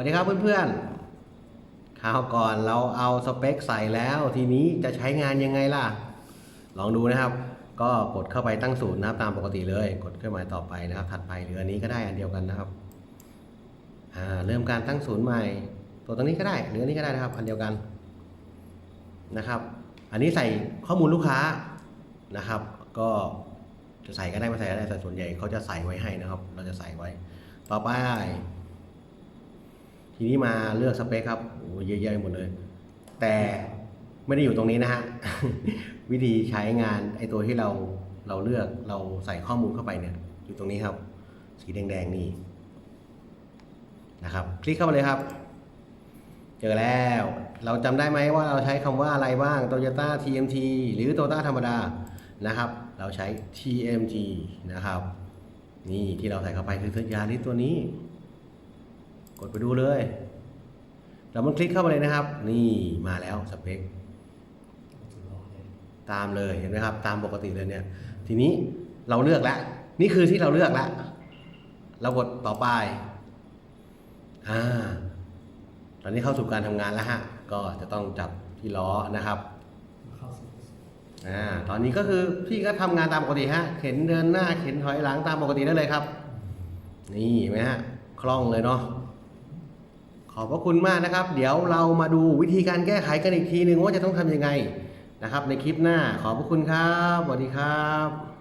วัสดีครับเพื่อนๆคราวก่อนเราเอาสเปคใส่แล้วทีนี้จะใช้งานยังไงล่ะ ลองดูนะครับ ก็กดเข้าไปตั้งศูนย์นะครับตามปกติเลย กดเครื่องหมายต่อไปนะครับ ถัดไปหรืออันนี้ก็ได้อันเดียวกันนะครับอ่าเริ่มการตั้งศูนย์ใหม่ ตัวตรงนี้ก็ได้หรืออันนี้ก็ได้นะครับ อันเดียวกันนะครับ อันนี้ใส่ข้อมูลลูกค้านะครับ ก็จะใส่ก็ได้ไม่ใส่ก็ได้แต่ส่วนใหญ่เขาจะใส่ไว้ให้นะครับ เราจะใส่ไว้ ต่อไป ทีนี้มาเลือกสเปคครับโอ้เยอะแยะหมดเลย แต่ไม่ได้อยู่ตรงนี้นะฮะ วิธีใช้งานไอตัวที่เราเราเลือกเราใส่ข้อมูลเข้าไปเนี่ย อยู่ตรงนี้ครับ สีแดงๆนี่นะครับ คลิกเข้าไปเลยครับ เจอแล้ว เราจำได้ไหมว่าเราใช้คำว่าอะไรบ้าง Toyota TMT หรือ Toyota ธรรมดานะครับ เราใช้ TMG นะครับ นี่ที่เราใส่เข้าไปคือสัญญาณที่ตัวนี้ กดไปดูเลยเรามันคลิกเข้าไปเลยนะครับ นี่มาแล้วสเปค ตามเลยเห็นไหมครับ ตามปกติเลยเนี่ย ทีนี้เราเลือกแล้ว นี่คือที่เราเลือกแล้ว เรากดต่อไป อ่า ตอนนี้เข้าสู่การทำงานแล้วฮะ ก็จะต้องจับที่ล้อนะครับอ่า ตอนนี้ก็คือพี่ก็ทำงานตามปกติฮะ เข็นเดินหน้า เข็นถอยหลังตามปกติได้เลยครับ นี่เห็นไหมฮะ คล่องเลยเนาะ อบพระคุณมากนะครับ เดี๋ยวเรามาดูวิธีการแก้ไขกันอีกทีหนึ่งว่าจะต้องทำยังไงนะครับ ในคลิปหน้าขอบพระคุณครับสวัสดีครับ